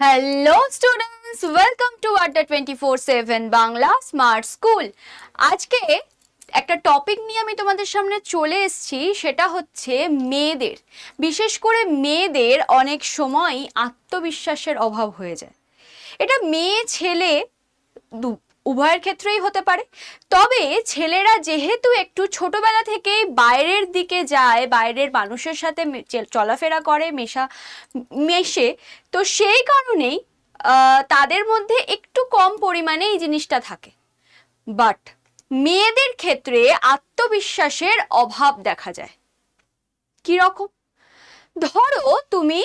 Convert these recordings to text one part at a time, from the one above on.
Hello students welcome to Adda twenty four seven Bangla smart school আজকে একটা topic নিয়ে আমি তোমাদের সামনে চলে এসেছি, সেটা হচ্ছে মেয়েদের। বিশেষ করে মেয়েদের অনেক সময় আত্মবিশ্বাসের অভাব হয়ে যায়। এটা মেয়ে, ছেলে উভয়ের ক্ষেত্রেই হতে পারে। তবে ছেলেরা যেহেতু একটু ছোটবেলা থেকেই বাইরের দিকে যায়, বাইরের মানুষের সাথে চলাফেরা করে, মেশা মেশে, তো সেই কারণেই তাদের মধ্যে একটু কম পরিমাণে এই জিনিসটা থাকে। বাট মেয়েদের ক্ষেত্রে আত্মবিশ্বাসের অভাব দেখা যায়। কি রকম ধরো তুমি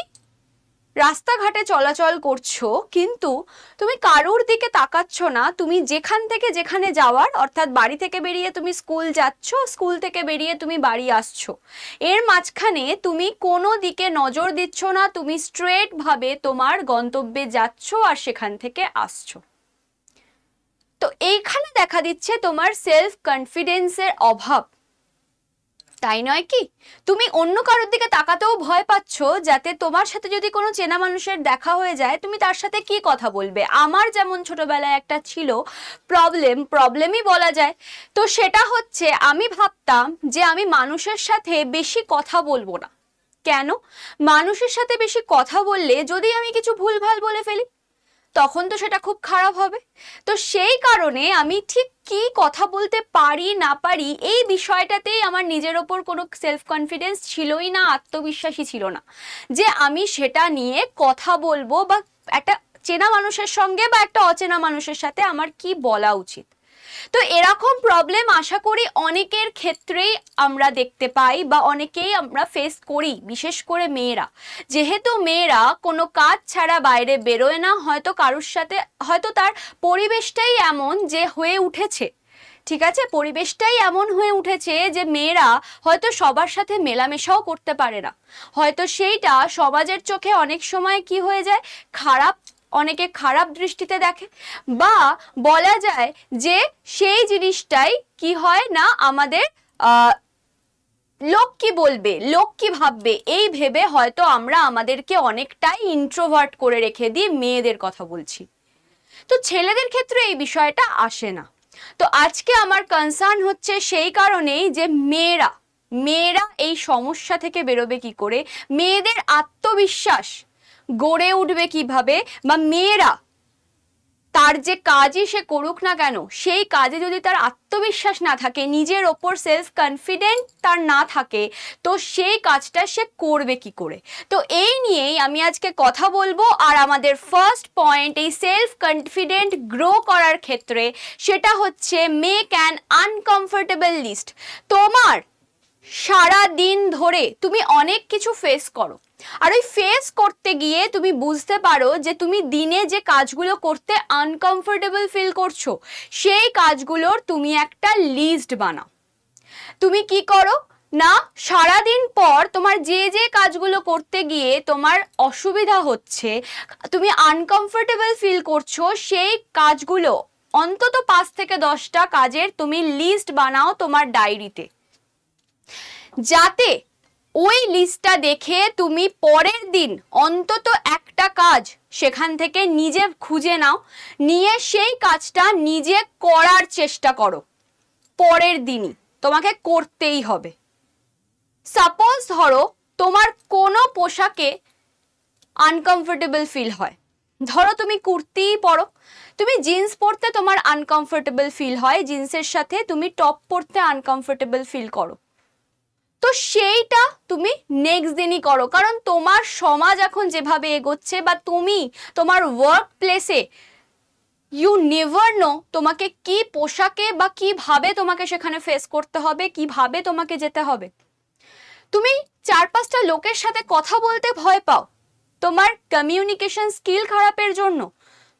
রাস্তাঘাটে চলাচল করছ, কিন্তু তুমি কারোর দিকে তাকাচ্ছ না। তুমি যেখান থেকে যেখানে যাওয়ার, অর্থাৎ বাড়ি থেকে বেরিয়ে তুমি স্কুল যাচ্ছ, স্কুল থেকে বেরিয়ে তুমি বাড়ি আসছো। এর মাঝখানে তুমি কোনো দিকে নজর দিচ্ছ না, তুমি স্ট্রেটভাবে তোমার গন্তব্যে যাচ্ছ আর সেখান থেকে আসছো। তো এইখানে দেখা দিচ্ছে তোমার সেলফ কনফিডেন্সের অভাব। তাই নয় কি? তুমি অন্য কারোর দিকে তাকাতেও ভয় পাচ্ছ যাতে তোমার সাথে যদি কোনো চেনা মানুষের দেখা হয়ে যায়, তুমি তার সাথে কি কথা বলবে? আমার যেমন ছোটবেলায় একটা ছিল প্রবলেম প্রবলেমই বলা যায়। তো সেটা হচ্ছে, আমি ভাবতাম যে আমি মানুষের সাথে বেশি কথা বলব না। কেন? মানুষের সাথে বেশি কথা বললে যদি আমি কিছু ভুলভাল বলে ফেলি তখন তো সেটা খুব খারাপ হবে। তো সেই কারণে আমি ঠিক কি কথা বলতে পারি, না পারি, এই বিষয়টাতেই আমার নিজের ওপর কোনো সেলফ কনফিডেন্স ছিলই না আত্মবিশ্বাসী ছিল না। যে আমি সেটা নিয়ে কথা বলব বা একটা চেনা মানুষের সঙ্গে বা একটা অচেনা মানুষের সাথে আমার কি বলা উচিত। তো এরকম প্রবলেম আশা করি অনেকের ক্ষেত্রেই আমরা দেখতে পাই বা অনেকেই আমরা ফেস করি, বিশেষ করে মেয়েরা। যেহেতু মেয়েরা কোনো কাজ ছাড়া বাইরে বেরোয় না, হয়তো কারোর সাথে, হয়তো তার পরিবেশটাই এমন যে হয়ে উঠেছে। ঠিক আছে? পরিবেশটাই এমন হয়ে উঠেছে যে মেয়েরা হয়তো সবার সাথে মেলামেশাও করতে পারে না। হয়তো সেইটা সমাজের চোখে অনেক সময় কি হয়ে যায়? খারাপ অনেকে খারাপ দৃষ্টিতে দেখে বা বলা যায় যে সেই জিনিসটাই কি হয় না আমাদের লোক কি বলবে লোক কি ভাববে। এই ভেবে হয়তো আমরা আমাদেরকে অনেকটাই ইন্ট্রোভার্ট করে রেখে দিই মেয়েদের কথা বলছি। তো ছেলেদের ক্ষেত্রে এই বিষয়টা আসে না। তো আজকে আমার কনসার্ন হচ্ছে সেই কারণেই যে মেয়েরা মেয়েরা এই সমস্যা থেকে বেরোবে কি করে? মেয়েদের আত্মবিশ্বাস গড়ে উঠবে কীভাবে? বা মেয়েরা তার যে কাজই সে করুক না কেন, সেই কাজে যদি তার আত্মবিশ্বাস না থাকে, নিজের ওপর সেলফ কনফিডেন্ট তার না থাকে, তো সেই কাজটা সে করবে কি করে? তো এই নিয়েই আমি আজকে কথা বলব, আর আমাদের ফার্স্ট পয়েন্ট এই সেলফ কনফিডেন্ট গ্রো করার ক্ষেত্রে সেটা হচ্ছে মেক অ্যান আনকমফোর্টেবল লিস্ট তোমার সারা দিন ধরে তুমি অনেক কিছু ফেস করো। আর ওই ফেস করতে গিয়ে তুমি বুঝতে পারো যে তুমি দিনে যে কাজগুলো করতে আনকমফোর্টেবল ফিল করছ, সেই কাজগুলোর তুমি একটা লিস্ট বানাও। তুমি কি করো? না, সারাদিন পর তোমার যে যে কাজগুলো করতে গিয়ে তোমার অসুবিধা হচ্ছে, তুমি আনকমফোর্টেবল ফিল করছ, সেই কাজগুলো অন্তত পাঁচ থেকে দশটা কাজের তুমি লিস্ট বানাও তোমার ডায়েরিতে যাতে ওই লিস্টটা দেখে তুমি পরের দিন অন্তত একটা কাজ সেখান থেকে নিজে খুঁজে নাও, নিয়ে সেই কাজটা নিজে করার চেষ্টা করো। পরের দিনই। তোমাকে করতেই হবে। সাপোজ ধরো তোমার কোনো পোশাকে আনকমফোর্টেবল ফিল হয়। ধরো তুমি কুর্তিই পরো। তুমি জিন্স পরতে তোমার আনকমফোর্টেবল ফিল হয়। জিন্সের সাথে তুমি টপ পরতে আনকমফোর্টেবল ফিল করো। তো সেইটা তুমি নেক্সট দিনই করো। কারণ তোমার সমাজ এখন যেভাবে এগোচ্ছে বা তুমি তোমার ওয়ার্ক প্লেসে ইউ নেভার নো তোমাকে কি পোশাকে বা কীভাবে তোমাকে সেখানে ফেস করতে হবে, কীভাবে তোমাকে যেতে হবে। তুমি চার পাঁচটা লোকের সাথে কথা বলতে ভয় পাও। তোমার কমিউনিকেশন স্কিল খারাপের জন্য।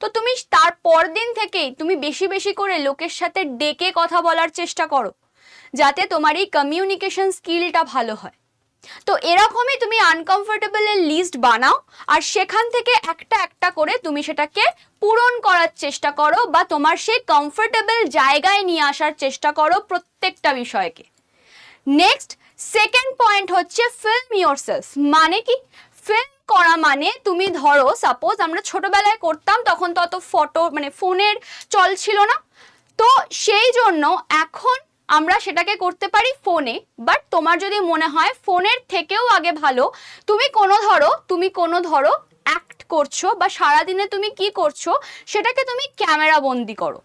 তো তুমি তার পরদিন থেকেই তুমি বেশি বেশি করে লোকের সাথে ডেকে কথা বলার চেষ্টা করো। যাতে তোমার এই কমিউনিকেশন স্কিলটা ভালো হয়। তো এরকমই তুমি আনকমফোর্টেবলের লিস্ট বানাও আর সেখান থেকে একটা একটা করে তুমি সেটাকে পূরণ করার চেষ্টা করো বা তোমার সেই কমফোর্টেবল জায়গায় নিয়ে আসার চেষ্টা করো প্রত্যেকটা বিষয়কে। নেক্সট সেকেন্ড পয়েন্ট হচ্ছে ফিল্ম ইয়োরসেলফ মানে কি? ফিল্ম করা মানে তুমি ধরো সাপোজ আমরা ছোটবেলায় করতাম, তখন তো অত ফটো মানে ফোনের চল ছিল না। তো সেই জন্য এখন আমরা সেটাকে করতে পারি ফোনে বাট তোমার যদি মনে হয় ফোনের থেকেও আগে ভালো, তুমি কোনো ধরো, তুমি কোনো ধরো অ্যাক্ট করছ বা সারাদিনে তুমি কি করছ, সেটাকে তুমি ক্যামেরা বন্দি করো।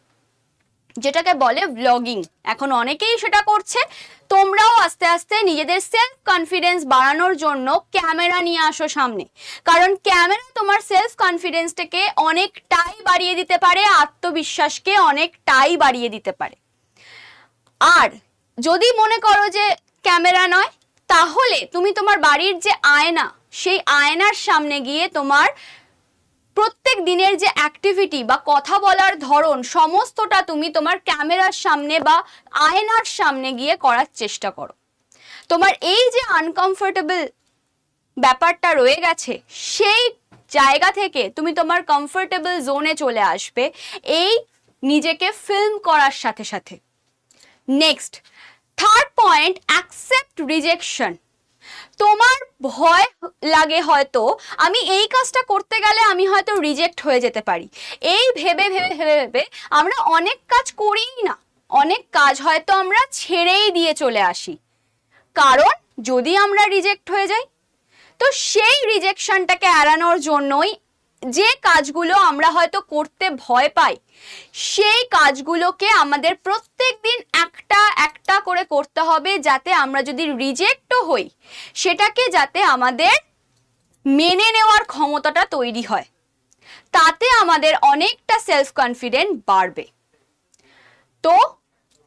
যেটাকে বলে ব্লগিং এখন অনেকেই সেটা করছে, তোমরাও আস্তে আস্তে নিজেদের সেলফ কনফিডেন্স বাড়ানোর জন্য ক্যামেরা নিয়ে আসো সামনে। কারণ ক্যামেরা তোমার সেলফ কনফিডেন্সটাকে অনেকটাই বাড়িয়ে দিতে পারে, আত্মবিশ্বাসকে অনেকটাই বাড়িয়ে দিতে পারে। আর যদি মনে করো যে ক্যামেরা নয়, তাহলে তুমি তোমার বাড়ির যে আয়না, সেই আয়নার সামনে গিয়ে তোমার প্রত্যেক দিনের যে অ্যাক্টিভিটি বা কথা বলার ধরন, সমস্তটা তুমি তোমার ক্যামেরার সামনে বা আয়নার সামনে গিয়ে করার চেষ্টা করো। তোমার এই যে আনকমফোর্টেবল ব্যাপারটা রয়ে গেছে, সেই জায়গা থেকে তুমি তোমার কমফোর্টেবল জোনে চলে আসবে, এই নিজেকে ফিল্ম করার সাথে সাথে। Next third point accept rejection তোমার ভয় লাগে হয়তো, আমি এই কাজটা করতে গেলে আমি হয়তো রিজেক্ট হয়ে যেতে পারি। এই ভেবে ভেবে ভেবে ভেবে আমরা অনেক কাজ করিই না। অনেক কাজ হয়তো আমরা ছেড়েই দিয়ে চলে আসি। কারণ, যদি আমরা রিজেক্ট হয়ে যাই, তো সেই রিজেকশনটাকে এড়ানোর জন্যই যে কাজগুলো আমরা হয়তো করতে ভয় পাই, সেই কাজগুলোকে আমাদের প্রত্যেক দিন একটা একটা করে করতে হবে যাতে আমরা যদি রিজেক্টও হই, সেটাকে যাতে আমাদের মেনে নেওয়ার ক্ষমতাটা তৈরি হয়। তাতে আমাদের অনেকটা সেলফ কনফিডেন্ট বাড়বে। তো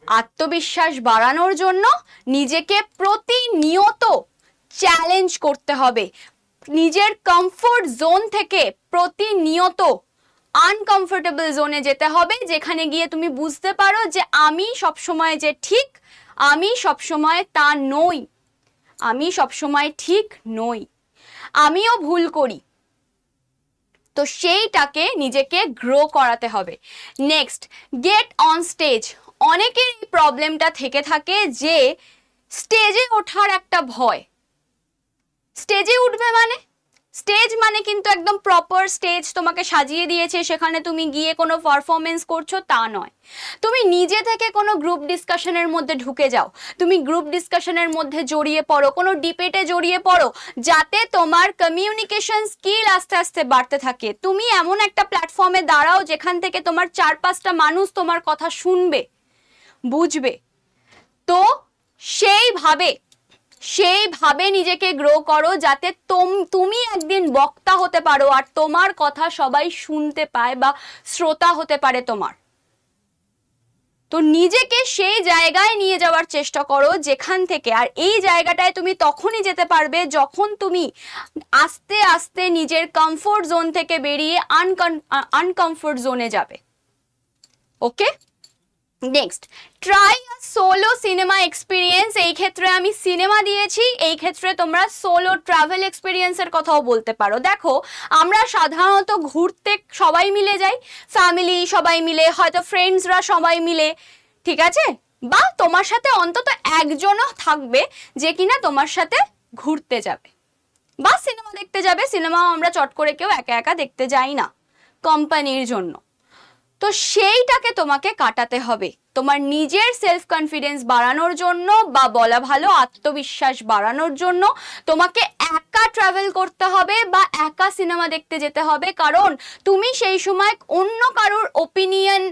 আত্মবিশ্বাস বাড়ানোর জন্য নিজেকে প্রতিনিয়ত চ্যালেঞ্জ করতে হবে। নিজের কমফোর্ট জোন থেকে প্রতিনিয়ত আনকমফোর্টেবল জোনে যেতে হবে, যেখানে গিয়ে তুমি বুঝতে পারো যে আমি সবসময় যে ঠিক, আমি সবসময় তা নই। আমি সবসময় ঠিক নই। আমিও ভুল করি। তো সেইটাকে নিজেকে গ্রো করাতে হবে। নেক্সট গেট অন স্টেজ অনেকের এই প্রবলেমটা থেকে থাকে যে স্টেজে ওঠার একটা ভয়। স্টেজে উঠবে মানে? স্টেজ মানে কিন্তু একদম প্রপার স্টেজ তোমাকে সাজিয়ে দিয়েছে, সেখানে তুমি গিয়ে কোনো পারফরমেন্স করছ তা নয়। তুমি নিজে থেকে কোনো গ্রুপ ডিসকাশনের মধ্যে ঢুকে যাও। তুমি গ্রুপ ডিসকাশনের মধ্যে জড়িয়ে পড়ো, কোনো ডিবেটে জড়িয়ে পড়ো, যাতে তোমার কমিউনিকেশন স্কিল আস্তে আস্তে বাড়তে থাকে। তুমি এমন একটা প্ল্যাটফর্মে দাঁড়াও যেখান থেকে তোমার চার পাঁচটা মানুষ তোমার কথা শুনবে, বুঝবে। তো সেইভাবে সেইভাবে নিজেকে গ্রো করো যাতে তোম- একদিন বক্তা হতে পারো আর তোমার কথা সবাই শুনতে পায় বা শ্রোতা হতে পারে তোমার। তো নিজেকে সেই জায়গায় নিয়ে যাওয়ার চেষ্টা করো যেখান থেকে, আর এই জায়গাটায় তুমি তখনই যেতে পারবে যখন তুমি আস্তে আস্তে নিজের কমফোর্ট জোন থেকে বেরিয়ে আনকন আনকমফোর্ট জোনে যাবে। Okay next try solo cinema experience এই ক্ষেত্রে আমি সিনেমা দিয়েছি, এই ক্ষেত্রে তোমরা সোলো ট্রাভেল এক্সপিরিয়েন্সের কথাও বলতে পারো। দেখো, আমরা সাধারণত ঘুরতে সবাই মিলে যাই ফ্যামিলি সবাই মিলে, হয়তো ফ্রেন্ডসরা সবাই মিলে, ঠিক আছে? বা তোমার সাথে অন্তত একজনও থাকবে যে কিনা তোমার সাথে ঘুরতে যাবে। বা সিনেমা দেখতে যাবে সিনেমাও আমরা চট করে কেউ একা একা দেখতে যাই না কোম্পানির জন্য। তো সেইটাকে তোমাকে কাটাতে হবে। তোমার নিজের সেলফ কনফিডেন্স বাড়ানোর জন্য বা বলা ভালো আত্মবিশ্বাস বাড়ানোর জন্য তোমাকে একা ট্রাভেল করতে হবে বা একা সিনেমা দেখতে যেতে হবে। কারণ তুমি সেই সময় অন্য কারোর ওপিনিয়ন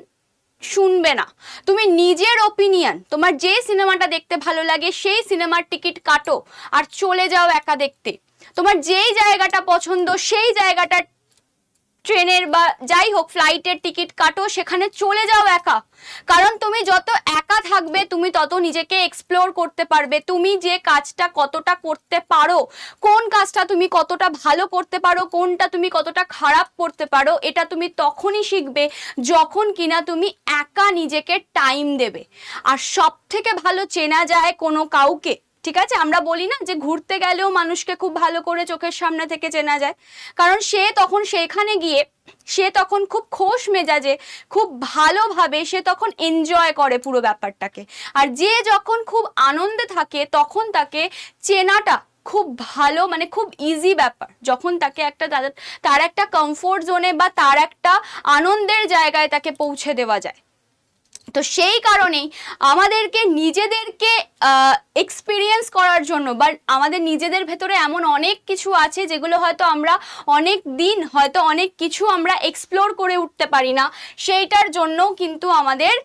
শুনবে না। তুমি নিজের ওপিনিয়ন তোমার যে সিনেমাটা দেখতে ভালো লাগে সেই সিনেমার টিকিট কাটো আর চলে যাও একা দেখতে। তোমার যেই জায়গাটা পছন্দ সেই জায়গাটা ট্রেনের বা যাই হোক ফ্লাইটের টিকিট কাটো, সেখানে চলে যাও একা। কারণ তুমি যত একা থাকবে, তুমি তত নিজেকে এক্সপ্লোর করতে পারবে। তুমি যে কাজটা কতটা করতে পারো, কোন কাজটা তুমি কতটা ভালো করতে পারো, কোনটা তুমি কতটা খারাপ করতে পারো, এটা তুমি তখনই শিখবে যখন কিনা তুমি একা নিজেকে টাইম দেবে। আর সব থেকে ভালো চেনা যায় কোনো কাউকে ঠিক আছে? আমরা বলি না যে ঘুরতে গেলেও মানুষকে খুব ভালো করে চোখের সামনে থেকে চেনা যায়। কারণ সে তখন সেখানে গিয়ে, সে তখন খুব খোশ মেজাজে, খুব ভালোভাবে সে তখন এনজয় করে পুরো ব্যাপারটাকে। আর যে যখন খুব আনন্দে থাকে, তখন তাকে চেনাটা খুব ভালো মানে খুব ইজি ব্যাপার। যখন তাকে একটা তার একটা কমফোর্ট জোনে বা তার একটা আনন্দের জায়গায় তাকে পৌঁছে দেওয়া যায়। তো সেই কারণেই আমাদেরকে নিজেদেরকে এক্সপিরিয়েন্স করার জন্য, বা আমাদের নিজেদের ভেতরে এমন অনেক কিছু আছে যেগুলো হয়তো আমরা অনেক দিন, হয়তো অনেক কিছু আমরা এক্সপ্লোর করে উঠতে পারি না। সেইটার জন্যও কিন্তু আমাদের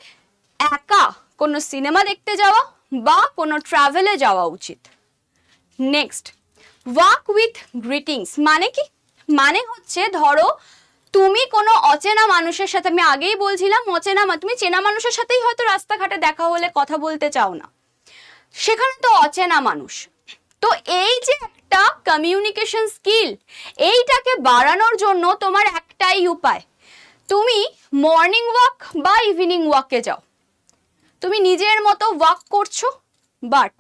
একা কোনো সিনেমা দেখতে যাওয়া বা কোনো ট্রাভেলে যাওয়া উচিত। নেক্সট ওয়াক উইথ গ্রিটিংস মানে কি? মানে হচ্ছে ধরো তুমি কোনো অচেনা মানুষের সাথে, আমি আগেই বলছিলাম অচেনা তুমি চেনা মানুষের সাথেই হয়তো রাস্তাঘাটে দেখা হলে কথা বলতে চাও না। সেখানে তো অচেনা মানুষ। তো এই যে একটা কমিউনিকেশন স্কিল এইটাকে বাড়ানোর জন্য তোমার একটাই উপায়। তুমি মর্নিং ওয়াক বা ইভিনিং ওয়াকে যাও। তুমি নিজের মতো ওয়াক করছ বাট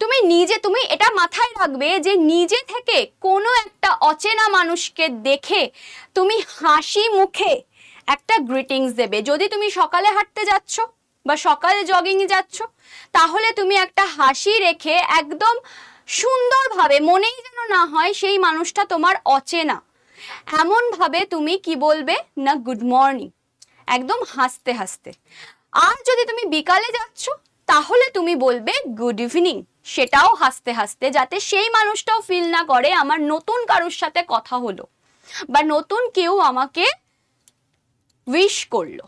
তুমি নিজে, তুমি এটা মাথায় রাখবে যে নিজে থেকে কোনো একটা অচেনা মানুষকে দেখে তুমি হাসি মুখে একটা গ্রিটিংস দেবে। যদি তুমি সকালে হাঁটতে যাচ্ছ বা সকালে জগিংয়ে যাচ্ছ, তাহলে তুমি একটা হাসি রেখে একদম সুন্দরভাবে, মনেই যেন না হয় সেই মানুষটা তোমার অচেনা। এমনভাবে তুমি কি বলবে? না গুড মর্নিং একদম হাসতে হাসতে। আর যদি তুমি বিকালে যাচ্ছ তাহলে তুমি বলবে গুড ইভিনিং সেটাও হাসতে হাসতে যাতে সেই মানুষটাও ফিল না করে আমার নতুন কারোর সাথে কথা হলো বা নতুন কেউ আমাকে উইশ করল।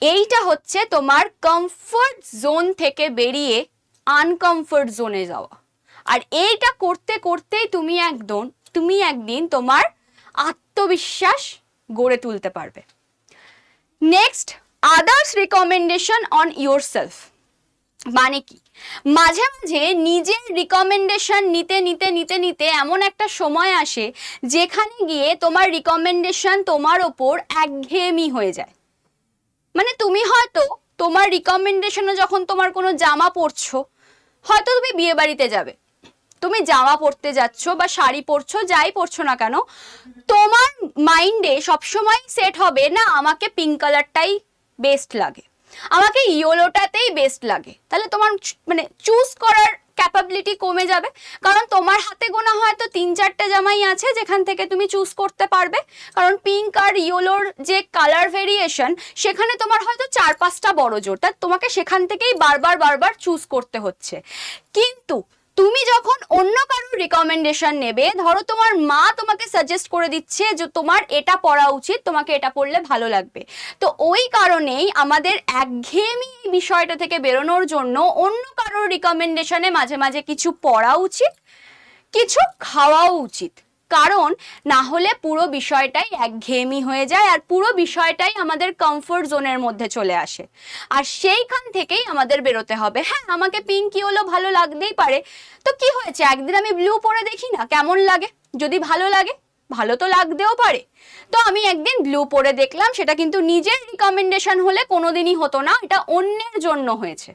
এইটা হচ্ছে তোমার কমফর্ট জোন থেকে বেরিয়ে আনকমফর্ট জোনে যাওয়া। আর এইটা করতে করতেই তুমি একদম, তুমি একদিন তোমার আত্মবিশ্বাস গড়ে তুলতে পারবে। Next others recommendation on your self মানে কি? মাঝে মাঝে নিজের রিকমেন্ডেশন নিতে নিতে নিতে নিতে এমন একটা সময় আসে যেখানে গিয়ে তোমার রিকমেন্ডেশন তোমার ওপর একঘেয়েমি হয়ে যায়। মানে তুমি হয়তো তোমার রিকমেন্ডেশনে যখন তোমার কোনো জামা পরছো, হয়তো তুমি বিয়ে বাড়িতে যাবে। তুমি জামা পরতে যাচ্ছ বা শাড়ি পরছো, যাই পরছো না কেন, তোমার মাইন্ডে সবসময় সেট হবে, না, আমাকে পিঙ্ক কালারটাই বেস্ট লাগে। আমাকে ইয়োলোটাতেই বেস্ট লাগে। তাহলে তোমার মানে চুজ করার ক্যাপাবিলিটি কমে যাবে। কারণ তোমার হাতে গোনা হয়তো তিন চারটে জামাই আছে যেখান থেকে তুমি চুজ করতে পারবে। কারণ পিঙ্ক আর ইয়েলোর যে কালার ভেরিয়েশন সেখানে তোমার হয়তো চার পাঁচটা বড় জোর তোমাকে সেখান থেকেই বারবার বারবার চুজ করতে হচ্ছে। কিন্তু তুমি যখন অন্য কারোর রিকমেন্ডেশন নেবে, ধরো তোমার মা তোমাকে সাজেস্ট করে দিচ্ছে যে তোমার এটা পড়া উচিত, তোমাকে এটা পড়লে ভালো লাগবে। তো ওই কারণেই আমাদের একঘেয়েমি বিষয়টা থেকে বেরোনোর জন্য অন্য কারোর রিকমেন্ডেশনে মাঝে মাঝে কিছু পড়া উচিত, কিছু খাওয়াও উচিত। কারণ না হলে পুরো বিষয়টাই একঘেয়েমি হয়ে যায় আর পুরো বিষয়টাই আমাদের কমফোর্ট জোনের মধ্যে চলে আসে। আর সেইখান থেকেই আমাদের বেরোতে হবে। হ্যাঁ আমাকে পিঙ্ক কি হলো ভালো লাগতেই পারে। তো কি হয়েছে? একদিন আমি ব্লু পরে দেখি না? কেমন লাগে? যদি ভালো লাগে, ভালো তো লাগতেও পারে। তো আমি একদিন ব্লু পরে দেখলাম, সেটা কিন্তু নিজের রিকমেন্ডেশন হলে কোনোদিনই হতো না, এটা অন্যের জন্য হয়েছে।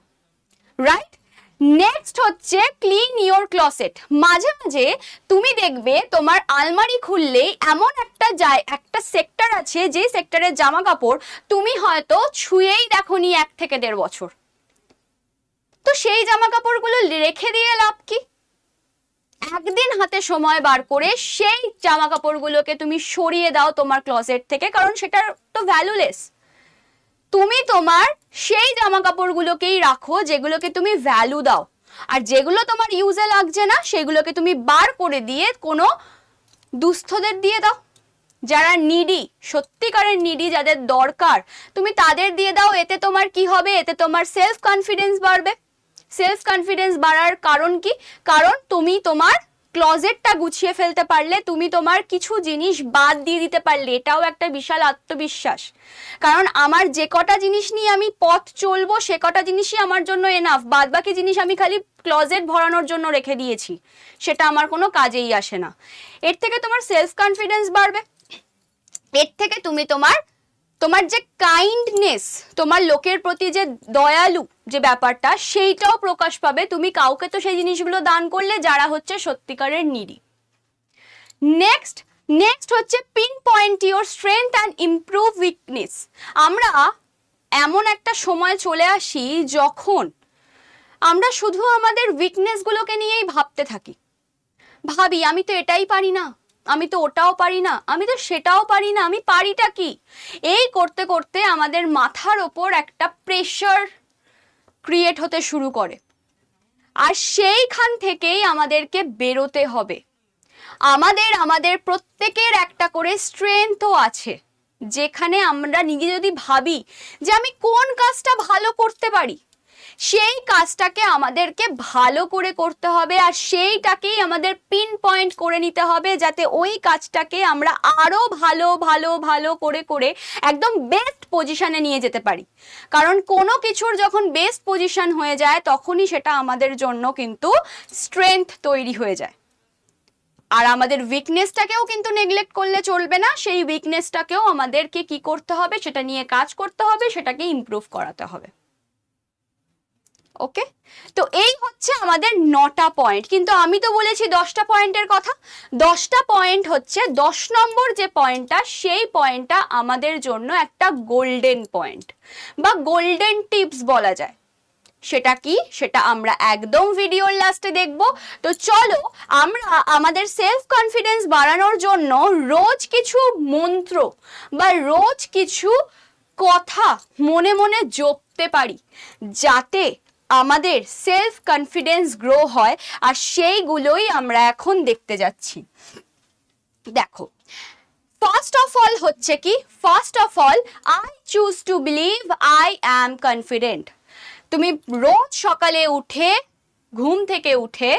রাইট নেক্সট হচ্ছে ক্লিন ইওর ক্লসেট মাঝে মাঝে তুমি দেখবে তোমার আলমারি খুললেই এমন একটা যায়, একটা সেক্টর আছে যে সেক্টরের জামা কাপড় তুমি হয়তো ছুঁয়েই দেখোনি এক থেকে দেড় বছর। তো সেই জামা কাপড়গুলো রেখে দিয়ে লাভ কি? একদিন হাতে সময় বার করে সেই জামা কাপড়গুলোকে তুমি সরিয়ে দাও তোমার ক্লসেট থেকে, কারণ সেটা তো ভ্যালুলেস তুমি তোমার সেই জামা কাপড়গুলোকেই রাখো যেগুলোকে তুমি ভ্যালু দাও। আর যেগুলো তোমার ইউজে লাগছে না, সেগুলোকে তুমি বার করে দিয়ে কোনো দুস্থদের দিয়ে দাও। যারা নিডি সত্যিকারের নিডি যাদের দরকার, তুমি তাদের দিয়ে দাও, এতে তোমার কি হবে? এতে তোমার সেলফ কনফিডেন্স বাড়বে। সেলফ কনফিডেন্স বাড়ার কারণ কি? কারণ তুমি তোমার ক্লজেটটা গুছিয়ে ফেলতে পারলে তুমি তোমার কিছু জিনিস বাদ দিয়ে দিতে পারলে, এটাও একটা বিশাল আত্মবিশ্বাস। কারণ আমার যে কটা জিনিস নিয়ে আমি পথ চলবো, সে কটা জিনিসই আমার জন্য এনাফ বাদ বাকি জিনিস আমি খালি ক্লজেট ভরানোর জন্য রেখে দিয়েছি। সেটা আমার কোনো কাজেই আসে না। এর থেকে তোমার সেলফ কনফিডেন্স বাড়বে। এর থেকে তুমি তোমার তোমার যে কাইন্ডনেস তোমার লোকের প্রতি যে দয়ালু যে ব্যাপারটা, সেইটাও প্রকাশ পাবে। তুমি কাউকে তো সেই জিনিসগুলো দান করলে, যারা হচ্ছে সত্যিকারের নিডি নেক্সট নেক্সট হচ্ছে pinpoint your strength and improve weakness আমরা এমন একটা সময় চলে আসি যখন আমরা শুধু আমাদের উইকনেসগুলোকে নিয়েই ভাবতে থাকি। ভাবি, আমি তো এটাই পারি না। আমি তো ওটাও পারি না, আমি তো সেটাও পারি না, আমি পারিটা কি? এই করতে করতে আমাদের মাথার ওপর একটা প্রেশার ক্রিয়েট হতে শুরু করে। আর সেইখান থেকেই আমাদেরকে বেরোতে হবে। আমাদের আমাদের প্রত্যেকের একটা করে স্ট্রেংথও আছে, যেখানে আমরা নিজে যদি ভাবি যে আমি কোন কাজটা ভালো করতে পারি সেই কাজটাকে আমাদেরকে ভালো করে করতে হবে আর সেইটাকেই আমাদের পিন পয়েন্ট করে নিতে হবে যাতে ওই কাজটাকে আমরা আরও ভালো ভালো ভালো করে করে একদম বেস্ট পজিশানে নিয়ে যেতে পারি। কারণ কোনো কিছুর যখন বেস্ট পজিশান হয়ে যায়, তখনই সেটা আমাদের জন্য কিন্তু স্ট্রেংথ তৈরি হয়ে যায়। আর আমাদের উইকনেসটাকেও কিন্তু নেগলেক্ট করলে চলবে না, সেই উইকনেসটাকেও আমাদেরকে কি করতে হবে, সেটা নিয়ে কাজ করতে হবে, সেটাকে ইমপ্রুভ করাতে হবে। ওকে তো এই হচ্ছে আমাদের নটা পয়েন্ট কিন্তু আমি তো বলেছি দশটা পয়েন্টের কথা। দশটা পয়েন্ট হচ্ছে দশ নম্বর যে পয়েন্টটা সেই পয়েন্টটা আমাদের জন্য একটা গোল্ডেন পয়েন্ট বা গোল্ডেন টিপস বলা যায়। সেটা কি? সেটা আমরা একদম ভিডিওর লাস্টে দেখব। তো চলো, আমরা আমাদের সেলফ কনফিডেন্স বাড়ানোর জন্য রোজ কিছু মন্ত্র বা রোজ কিছু কথা মনে মনে জপতে পারি। যাতে আমাদের সেলফ কনফিডেন্স গ্রো হয় আর সেইগুলোই আমরা এখন দেখতে যাচ্ছি। দেখো ফার্স্ট অফ অল হচ্ছে কি first of all I choose to believe I am confident তুমি রোজ সকালে উঠে, ঘুম থেকে উঠে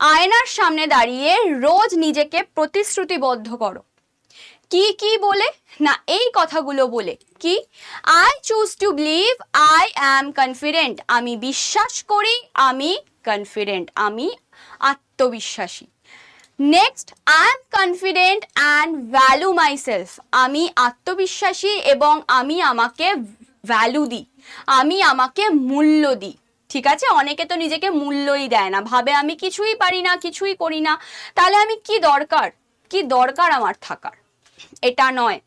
আয়নার সামনে দাঁড়িয়ে রোজ নিজেকে প্রতিশ্রুতিবদ্ধ করো। কি কি বলে? না, এই কথাগুলো বলে। কি? I choose to believe I am confident আমি বিশ্বাস করি, আমি কনফিডেন্ট আমি আত্মবিশ্বাসী। Next I am confident and value myself আমি আত্মবিশ্বাসী এবং আমি আমাকে ভ্যালু দিই। আমি আমাকে মূল্য দিই। ঠিক আছে? অনেকে তো নিজেকে মূল্যই দেয় না। ভাবে, আমি কিছুই পারি না, কিছুই করি না। তাহলে আমি কি দরকার? কি দরকার আমার থাকার? এটা নয়।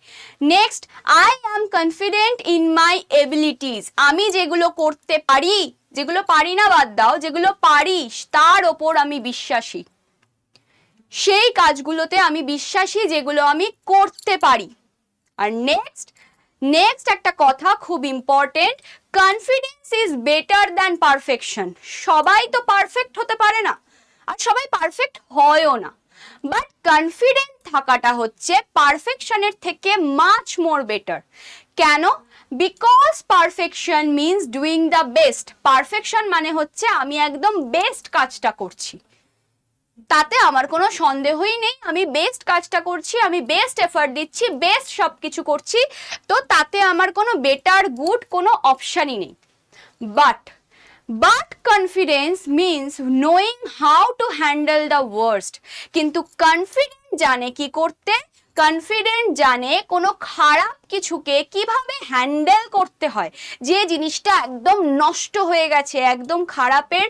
Next I am confident in my abilities আমি যেগুলো করতে পারি, যেগুলো পারি না বাদ দাও, যেগুলো পারি তার ওপর আমি বিশ্বাসী। সেই কাজগুলোতে আমি বিশ্বাসী যেগুলো আমি করতে পারি। আর নেক্সট নেক্সট একটা কথা খুব important confidence is better than perfection সবাই তো পারফেক্ট হতে পারে না, আর সবাই পারফেক্ট হয়ও না। বাট কনফিডেন্ট থাকাটা হচ্ছে পারফেকশনের থেকে মাচ মোর বেটার কেন? Because perfection means doing the best perfection মানে হচ্ছে আমি একদম বেস্ট কাজটা করছি। তাতে আমার কোনো সন্দেহই নেই, আমি বেস্ট কাজটা করছি, আমি বেস্ট এফার্ট দিচ্ছি বেস্ট সব কিছু করছি, তো তাতে আমার কোনো বেটার গুড কোনো অপশানই নেই। But but confidence means knowing how to handle the worst কিন্তু কনফিডেন্ট জানে কি করতে কনফিডেন্ট জানে কোনো খারাপ কিছুকে কীভাবে হ্যান্ডেল করতে হয়, যে জিনিসটা একদম নষ্ট হয়ে গেছে, একদম খারাপের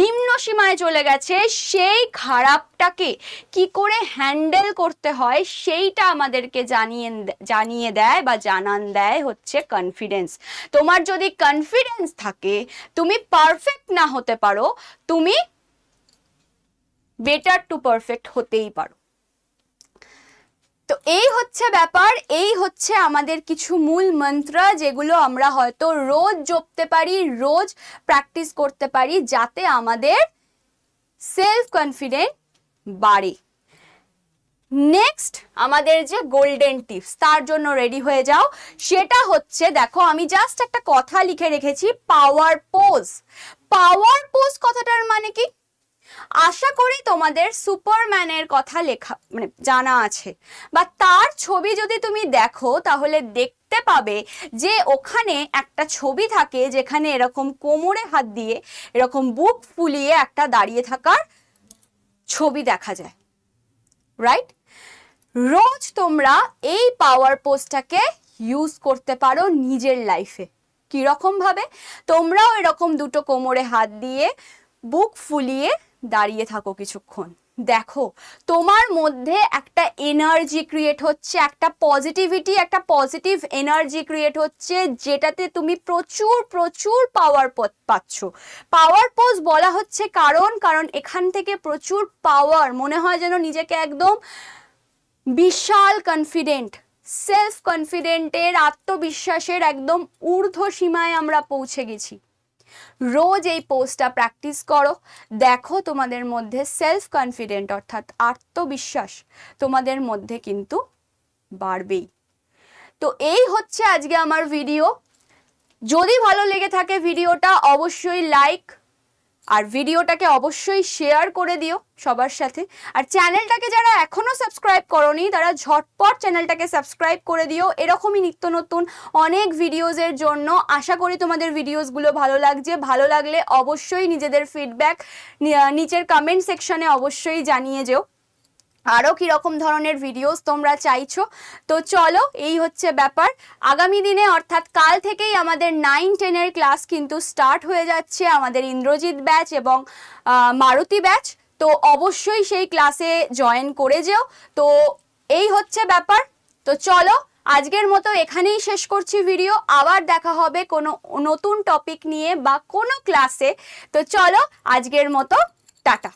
নিম্ন সীমায় চলে গেছে, সেই খারাপটাকে কি করে হ্যান্ডেল করতে হয়, সেইটা আমাদেরকে জানিয়ে জানিয়ে দেয় বা জানান দেয় হচ্ছে কনফিডেন্স তোমার যদি কনফিডেন্স থাকে, তুমি পারফেক্ট না হতে পারো, তুমি বেটার টু পারফেক্ট হতেই পারো। তো এই হচ্ছে ব্যাপার, এই হচ্ছে আমাদের কিছু মূল মন্ত্র যেগুলো আমরা হয়তো রোজ জপতে পারি, রোজ প্র্যাকটিস করতে পারি যাতে আমাদের সেলফ কনফিডেন্ট বাড়ে। নেক্সট আমাদের যে গোল্ডেন টিপস তার জন্য রেডি হয়ে যাও। সেটা হচ্ছে, দেখো আমি জাস্ট একটা কথা লিখে রেখেছি পাওয়ার পোজ পাওয়ার পোজ কথাটার মানে কি? আশা করি তোমাদের সুপারম্যানের কথা লেখা মানে জানা আছে। বা তার ছবি যদি তুমি দেখো, তাহলে দেখতে পাবে যে ওখানে একটা ছবি থাকে যেখানে এরকম কোমরে হাত দিয়ে, এরকম বুক ফুলিয়ে একটা দাঁড়িয়ে থাকার ছবি দেখা যায়। রাইট রোজ তোমরা এই পাওয়ার পোস্টটাকে ইউজ করতে পারো নিজের লাইফে কীরকম ভাবে? তোমরাও এরকম দুটো কোমরে হাত দিয়ে, বুক ফুলিয়ে দাঁড়িয়ে থাকো কিছুক্ষণ। দেখো, তোমার মধ্যে একটা এনার্জি ক্রিয়েট হচ্ছে, একটা পজিটিভিটি একটা পজিটিভ এনার্জি ক্রিয়েট হচ্ছে, যেটাতে তুমি প্রচুর প্রচুর পাওয়ার পথ পাচ্ছ। পাওয়ার পোজ বলা হচ্ছে কারণ কারণ এখান থেকে প্রচুর পাওয়ার মনে হয় যেন নিজেকে একদম বিশাল কনফিডেন্ট সেলফ কনফিডেন্টের আত্মবিশ্বাসের একদম ঊর্ধ্ব সীমায় আমরা পৌঁছে গেছি। রোজ এই পোস্টটা প্র্যাকটিস করো। দেখো তোমাদের মধ্যে সেলফ কনফিডেন্ট অর্থাৎ আত্মবিশ্বাস তোমাদের মধ্যে কিন্তু বাড়বেই। তো এই হচ্ছে আজকে আমার ভিডিও যদি ভালো লেগে থাকে ভিডিওটা অবশ্যই লাইক আর ভিডিওটাকে অবশ্যই শেয়ার করে দিও সবার সাথে। আর চ্যানেলটাকে যারা এখনও সাবস্ক্রাইব করনি, তারা ঝটপট চ্যানেলটাকে সাবস্ক্রাইব করে দিও। এরকমই নিত্য নতুন অনেক ভিডিওজের জন্য। আশা করি তোমাদের ভিডিওসগুলো ভালো লাগছে। ভালো লাগলে অবশ্যই নিজেদের ফিডব্যাক নিচের কমেন্ট সেকশনে অবশ্যই জানিয়ে যেও। আরও কীরকম ধরনের ভিডিওস তোমরা চাইছো? তো চলো, এই হচ্ছে ব্যাপার। আগামী দিনে, অর্থাৎ কাল থেকেই আমাদের নাইন টেনের ক্লাস কিন্তু স্টার্ট হয়ে যাচ্ছে আমাদের ইন্দ্রজিৎ ব্যাচ এবং মারুতি ব্যাচ তো অবশ্যই সেই ক্লাসে জয়েন করে যেও। তো এই হচ্ছে ব্যাপার। তো চলো, আজকের মতো এখানেই শেষ করছি ভিডিও আবার দেখা হবে কোনো নতুন টপিক নিয়ে বা কোনো ক্লাসে তো চলো, আজকের মতো, টাটা।